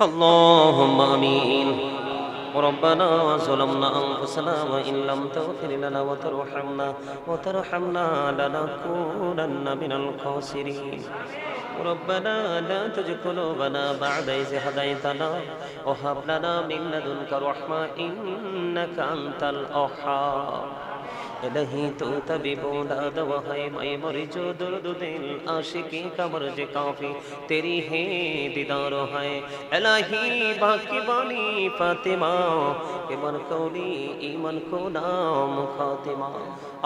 اللهم امين ربنا ظلمنا انفسنا وان لم تغفر لنا وترحمنا وترحمنا لنكونن من الخاسرين ربنا لا تزغ قلوبنا بعد إذ هديتنا وهب لنا من لدنك رحمة إنك أنت الوهاب এলাহি তো তবি বোলা দব hi my মরি চো দর্দ দিল আশিকি কবর যে কাফি তেরি হে দিদার হাই এলাহি বাকি বানি ফাতিমা এমন কৌলি ইমন কো নাম ফাতিমা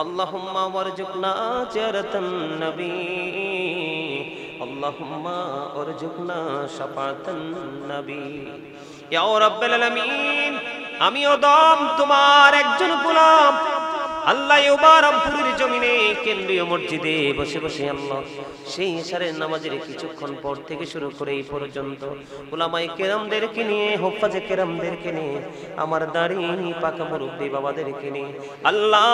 আল্লাহুম্মা ওয়ারজুকনা জারাতান নবী। আল্লাহুম্মা ওয়ারজুকনা শাফাতান নবী। ইয়া রাব্বুল আলামিন আমিও দম তোমার একজন গোলাম। আল্লাহ ওবারামপুরের জমিনে কেন্দ্রীয় মসজিদে বসে বসে আল্লাহ সেই ইশারের নামাজের কিছুক্ষণ পর থেকে শুরু করে এই পর্যন্ত ওলামাই কেরামদেরকে নিয়ে, হোফাজে কেরামদেরকে নিয়ে, আমার দাড়ি, পাকা মুরব্বী বাবাদেরকে নিয়ে, আল্লাহ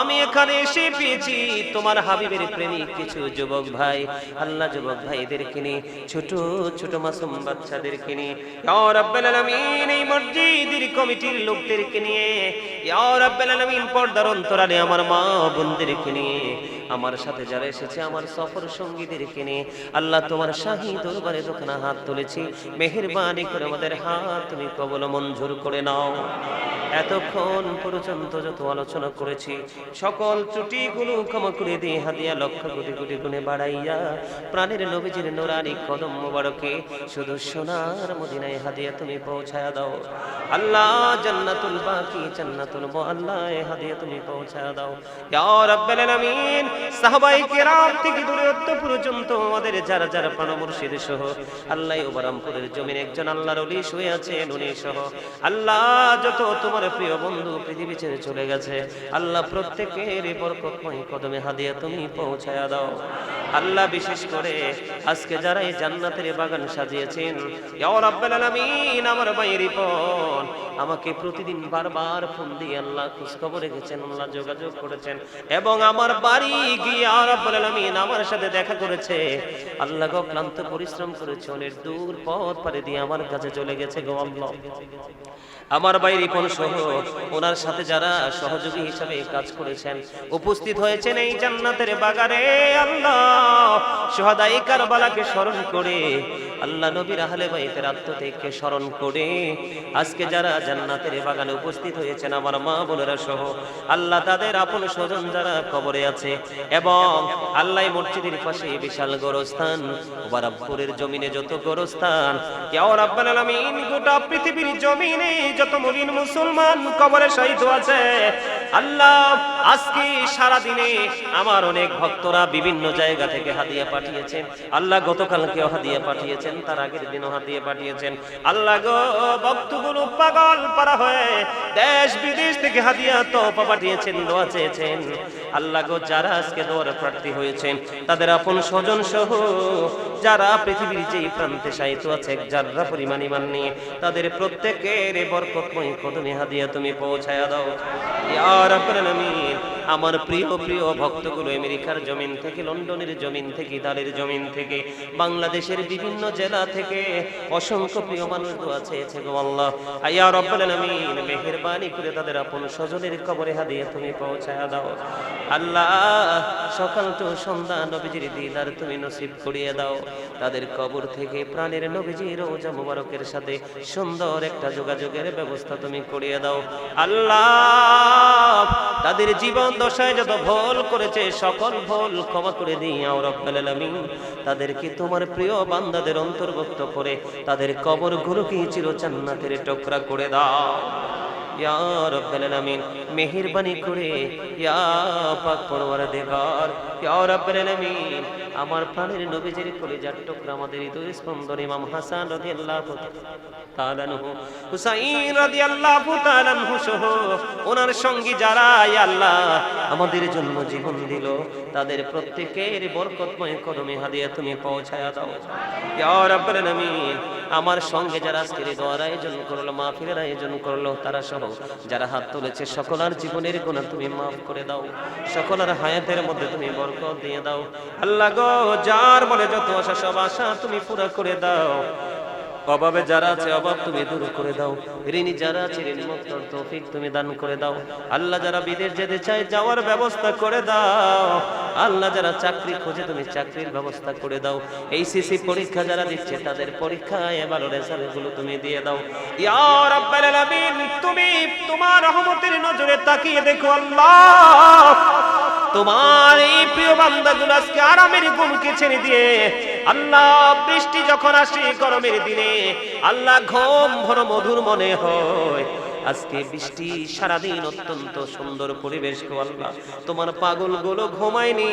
আমি এখানে এসে পেয়েছি তোমার হাবিবের প্রেমিক কিছু যুবক ভাই, আল্লাহ যুবক ভাইদেরকে নিয়ে, ছোট ছোট মাসুম বাচ্চাদেরকে নিয়ে রাব্বাল আলামিন এই মসজিদের কমিটির লোকদেরকে নিয়ে রাব্বাল আলামিন পর্দার অন্তরালে আমার মা বোনদেরকে নিয়ে আমার সাথে যারা এসেছে আমার সফর সঙ্গীদেরকে নিয়ে আল্লাহ তোমার শাহী দরবারে যখন হাত তুলেছি। মেহেরবানি করে আমাদের হাত তুমি কবল মঞ্জুর করে নাও। এতক্ষণ পর্যন্ত যত আলোচনা করেছি, সকল ত্রুটিগুলো ক্ষমা করে দিয়ে হাদিয়া লক্ষ কোটি কোটি গুণে বাড়াইয়া প্রাণের নবীজির নোরানি কদম মোবারকে শুধু সোনার মদিনায় হাদিয়া তুমি পৌঁছায়া দাও। আল্লাহ জান্নাতুল বাকি, জান্নাতুল মুআল্লা এ হাদিয়া তুমি পৌঁছায়া দাও। ইয়া রাব্বাল আলামিন আল্লাহ প্রত্যেকের বরকতময় কদমে হাদিয়া তুমি পৌঁছায়া দাও। আল্লাহ বিশেষ করে আজকে যারা এই জান্নাতের বাগান সাজিয়েছেন আমার ভাইয়ের রিপন, আমাকে প্রতিদিন বারবার ফোন দিয়ে আল্লাহ খোঁজ খবর রেখেছেন, আল্লাহ যোগাযোগ করেছেন এবং আমার বাড়ি আমার সাথে দেখা করেছে। আল্লাহ পরিশ্রম করেছে, অনেক দূর পথ দিয়ে আমার কাছে চলে গেছে আমার সহ ওনার সাথে যারা সহযোগী হিসাবে কাজ করেছেন, উপস্থিত হয়েছেন এই জান্নাতের বাগানে আল্লাহ। সোহাদাই কারবালাকে স্মরণ করে আল্লাহ নবীর আহলে বাইতের আত্মত্যাগকে স্মরণ করে আজকে যারা জান্নাতের বাগানে উপস্থিত হয়েছেন, আমার মা বোনেরা সহ, আল্লাহ তাদের আপন স্বজন যারা কবরে আছে এবং আল্লাহ মসজিদের পাশে বিশাল গোরস্থান বারাবপুরের জমিনে যত গোরস্থান, কেউ রাব্বাল আলামিন গোটা পৃথিবীর জমিনে যত মুমিন মুসলমান কবরে শহীদ আছে আল্লাহ, আজকে সারা দিনে আমার অনেক ভক্তরা বিভিন্ন জায়গা থেকে হাদিয়া পাঠিয়েছেন। আল্লাহ গতকালকেও হাদিয়া পাঠিয়েছেন, তার আগের দিনও হাদিয়া পাঠিয়েছেন। আল্লাহ গো ভক্তগুলো পাগল পারা হয়ে দেশ বিদেশ থেকে হাদিয়া তোপা পাঠিয়েছেন, দোয়া চেয়েছেন। আল্লাহ গো যারা আজকে দোয়ার প্রার্থী হয়েছেন, তাদের আপন স্বজন সহ যারা পৃথিবীর যেই প্রান্তে সাহিত্য আছে যারা পরিমাণ ইমান নিয়ে, তাদের প্রত্যেকের বরকতময় কদমে হাদিয়া তুমি পৌঁছায়া দাও। ইয়া রাব্বাল আলামিন আমার প্রিয় প্রিয় ভক্তগুলো, আমেরিকার জমিন থেকে, লন্ডনের জমিন থেকে, ইতালির জমিন থেকে, বাংলাদেশের বিভিন্ন জেলা থেকে অসংখ্য প্রিয় মানুষ দোয়া চেয়েছে গো আল্লাহ। ইয়া রাব্বাল আলামিন, মেহেরবানি করে তাদের আপন স্বজনের কবরে হাদিয়া তুমি পৌঁছায়া দাও। আল্লাহ, সকাল তো সন্ধ্যা নবীজির দিদার তুমি নসিব করিয়ে দাও। তাদের কবর থেকে প্রাণের নবীজির রোজা মুবারকের সাথে সুন্দর একটা যোগাযোগের ব্যবস্থা তুমি করিয়ে দাও। আল্লাহ, তাদের জীবন দশায় যত ভুল করেছে, সকল ভুল ক্ষমা করে দিও রব্বাল আলামিন। তাদেরকে তোমার প্রিয় বান্দাদের অন্তর্ভুক্ত করে তাদের কবরগুলোকে চির জান্নাতের টোকরা করে দাও। মেহেরবানি করে, ইয়া পাক পরওয়ারদিগার, ইয়া রব্বাল আলামিন আমার প্রাণের নবীজির কলিজার টুকরা আমাদের হৃদয় স্পন্দন ইমাম হাসান রাদিয়াল্লাহু তাআলা আনহু, হুসাইন রাদিয়াল্লাহু তাআলা আনহু সহ ওনার সঙ্গী যারা আল্লাহ আমাদের জন্য জীবন দিল, তাদের প্রত্যেকের বরকতময় কদমে হাদিয়া তুমি পৌঁছায়া দাও। ইয়া রব্বাল আলামিন, আমার সঙ্গে যারা আজকের দোয়ার আয়োজন করল, মাহফিলের আয়োজন করল, তারা সহ যারা হাত তুলেছে সকলার জীবনের গুণা তুমি মাফ করে দাও সকলের হায়াতের মধ্যে তুমি বরকত দিয়ে দাও। আল্লাহ গো যার মনে যত আশা, সব আশা তুমি পুরা করে দাও। অভাবে যারা আছে, অভাব তুমি দূর করে দাও। ঋণী যারা আছে, ঋণ মুক্তর তৌফিক তুমি দান করে দাও। আল্লাহ যারা বিদেশ যেতে চায়, যাওয়ার ব্যবস্থা করে দাও। আল্লাহ যারা চাকরি খোঁজে, তুমি চাকরির ব্যবস্থা করে দাও। এই সিসি পরীক্ষা যারা দিচ্ছে, তাদের পরীক্ষায় ভালো রেজাল্টগুলো তুমি দিয়ে দাও। ইয়া রাব্বাল আলামিন, তুমি তোমার রহমতের নজরে তাকিয়ে দেখো আল্লাহ। তোমার এই প্রিয় বান্দাগুলো আজকে আরামের ঘুমকে ছেড়ে দিয়ে আল্লাহ বৃষ্টি যখন আসে গরমের দিনে, আল্লাহ ঘুম ভর মধুর মনে হয়। আজকে বৃষ্টি সারাদিন অত্যন্ত সুন্দর পরিবেশ গো আল্লাহ। তোমার পাগলগুলো ঘুমায়নি।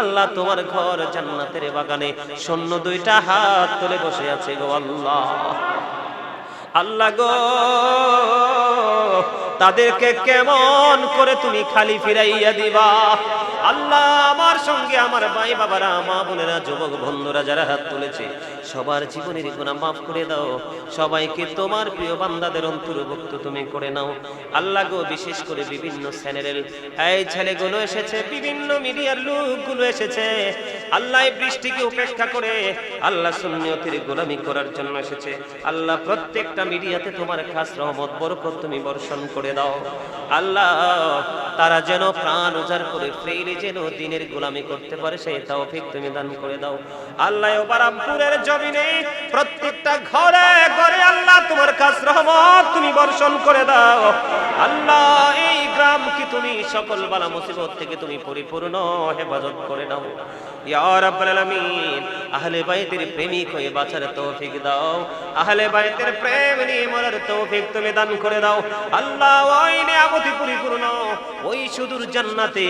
আল্লাহ তোমার ঘর জান্নাতের বাগানে শূন্য দুইটা হাত তুলে বসে আছে গো আল্লাহ। আল্লাহ গো তাদেরকে কেমন করে তুমি খালি ফিরাইয়া দিবা? আল্লাহ আমার সঙ্গে আমার ভাই বাবারা মা বোনেরা যুবক বন্ধুরা যারা হাত তুলেছে সবার জীবনের গুণা মাফ করে দাও। সবাইকে তোমার প্রিয় বান্দাদের অন্তর্ভুক্ত তুমি করে নাও। আল্লাহ গো, বিশেষ করে বিভিন্ন চ্যানেলের। এই ছেলেগুলো এসেছে, বিভিন্ন মিডিয়ার লোকগুলো এসেছে। আল্লাহ বৃষ্টিকে উপেক্ষা করে, আল্লাহ সুন্নিয়তের গোলামি করার জন্য এসেছে। আল্লাহ প্রত্যেকটা মিডিয়াতে তোমার খাস রহমত, বরকত তুমি বর্ষণ করে দাও। আল্লাহ তারা যেন প্রাণ উজাড় করে ফেলে যেন দিনের গোলামি করতে পারে, সেই তৌফিক তুমি দান করে দাও। আল্লাহ বারামপুরের জমিনে প্রত্যেকটা ঘরে ঘরে আল্লাহ তোমার খাস রহমত তুমি বর্ষণ করে দাও। আল্লাহ, এই গ্রামকে তুমি? সকল বালা মুসিবত থেকে তুমি পরিপূর্ণ হেফাজত করে দাও ইয়া রাব্বুল আলামিন আহলে বাইতের প্রেমিক হয়ে বাঁচার তৌফিক দাও। আহলে বাইতের প্রেম নিয়ে মরার তৌফিক তুমি দান করে দাও। আল্লাহ ওই নিয়ামতি পরিপূর্ণ। ওই সুদূর জান্নাতে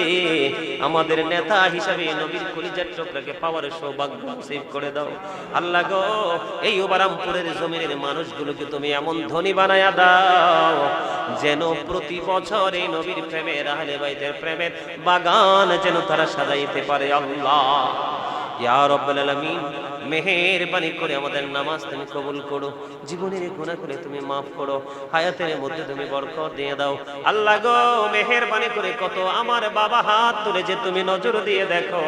আমাদের নেতা হিসাবে নবীর কলিজার টুকরাকে পাওয়ার সৌভাগ্য নসিব করে দাও। আল্লাহ গো, এই ওবারামপুরের জমিনের মানুষগুলোকে তুমি এমন ধনী বানায়া দাও, যেন প্রতি বছর এই নবীর প্রেমের, আহলে বাইতের প্রেমের বাগান যেন তারা সাজাইতে পারে। আল্লাহ করে আমাদের নামাজ তুমি কবুল করো, জীবনের করে তুমি মাফ করো, হায়াতের মধ্যে তুমি দিয়ে দাও। আল্লাহ গো করে কত আমার বাবা হাত তুলে যে তুমি নজর দিয়ে দেখো।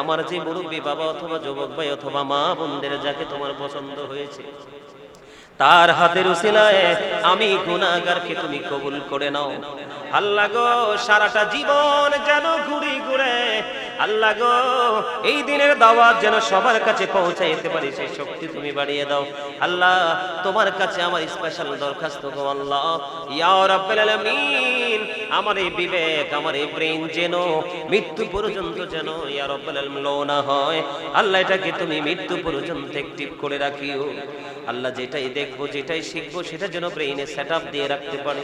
আমার যে মুরব্বী বাবা অথবা যুবক ভাই অথবা মা বোনদের যাকে তোমার পছন্দ হয়েছে, তার হাতের উসিলায় আমি গুনাহগারকে তুমি কবুল করে নাও। আল্লাহ গো, সারাটা জীবন যেন ঘুরি ঘুরে আল্লাহ গো, এই দিনের দাওয়াত যেন সবার কাছে পৌঁছাইতে পারি, সেই শক্তি তুমি বাড়িয়ে দাও। আল্লাহ, তোমার কাছে আমার স্পেশাল দরখাস্ত গো আল্লাহ। ইয়া রাব্বুল আলামিন, আমার এই বিবেক, আমার এই ব্রেন যেন মৃত্যু পর্যন্ত যেন, ইয়া রাব্বুল আলামিন না হয়। আল্লাহ, এটাকে তুমি মৃত্যু পর্যন্ত অ্যাক্টিভ করে রাখিও। আল্লাহ, যেটাই দেখব, যেটাই শিখব, সেটা যেন ব্রেইনে সেট আপ দিয়ে রাখতে পারে।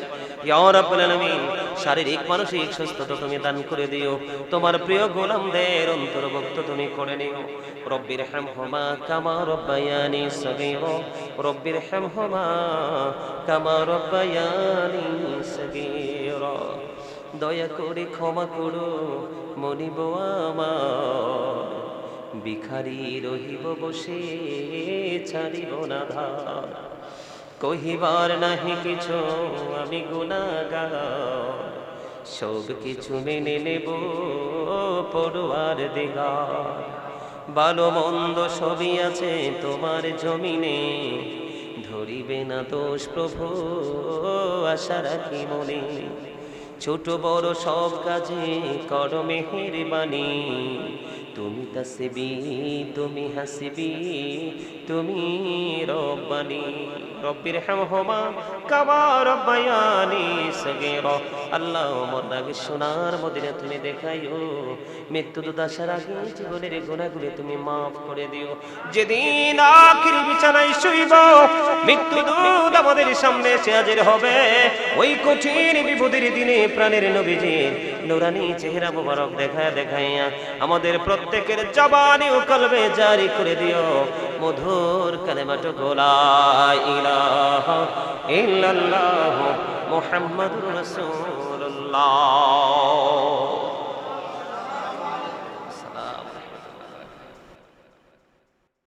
ইয়া রাব্বুল আলামিন শারীরিক, মানসিক সুস্থতা তুমি দান করে দিও। তোমার প্রিয় গোলামদের অন্তর্ভুক্ত তুমি করে নিও। রব্বির হামহুমা কামা রব্বায়ানি সগীরা। রব্বির হামহুমা কামা রব্বায়ানি সগীরা। দয়া করে ক্ষমা করো, মনিব আমার। ভিখারি রহিব বসে, ছাড়িব না ধার। কহিবার নাহি কিছু, আমি গুনাগার সব কিছু মেনে নেব পড়ুয়ার দিগার। ভালো মন্দ সবই আছে তোমার জমিনে, ধরিবে না দোষ প্রভু, আশা রাখি মনে। ছোট বড় সব কাজে কর মেহের বাণী তুমি তাসবি, তুমি হাসিবি, তুমি রব্বানি। রব্বির হামহুমা কামা রব্বায়ানি সগীরা। আল্লাহ মর্দাকে সোনার মদিনা তুমি দেখাইও। মৃত্যু দুদাসার আগে জীবনের গুণাগুলি তুমি মাফ করে দিও। যেদিন আখির বিছানায় শুইব, মৃত্যু দুধ আমাদের সামনে এসে হাজির হবে। ওই কঠিন বিপদের দিনে প্রাণের নবীজির নুরানি চেহারা মুবারক দেখায় দেখাইয়া আমাদের প্রত্যেকের জবানি ও কলবে জারি করে দিও। মধুর কালেমাটো গোলা ইলাহ ইল্লাল্লাহ মুহাম্মাদুর রাসূলুল্লাহ।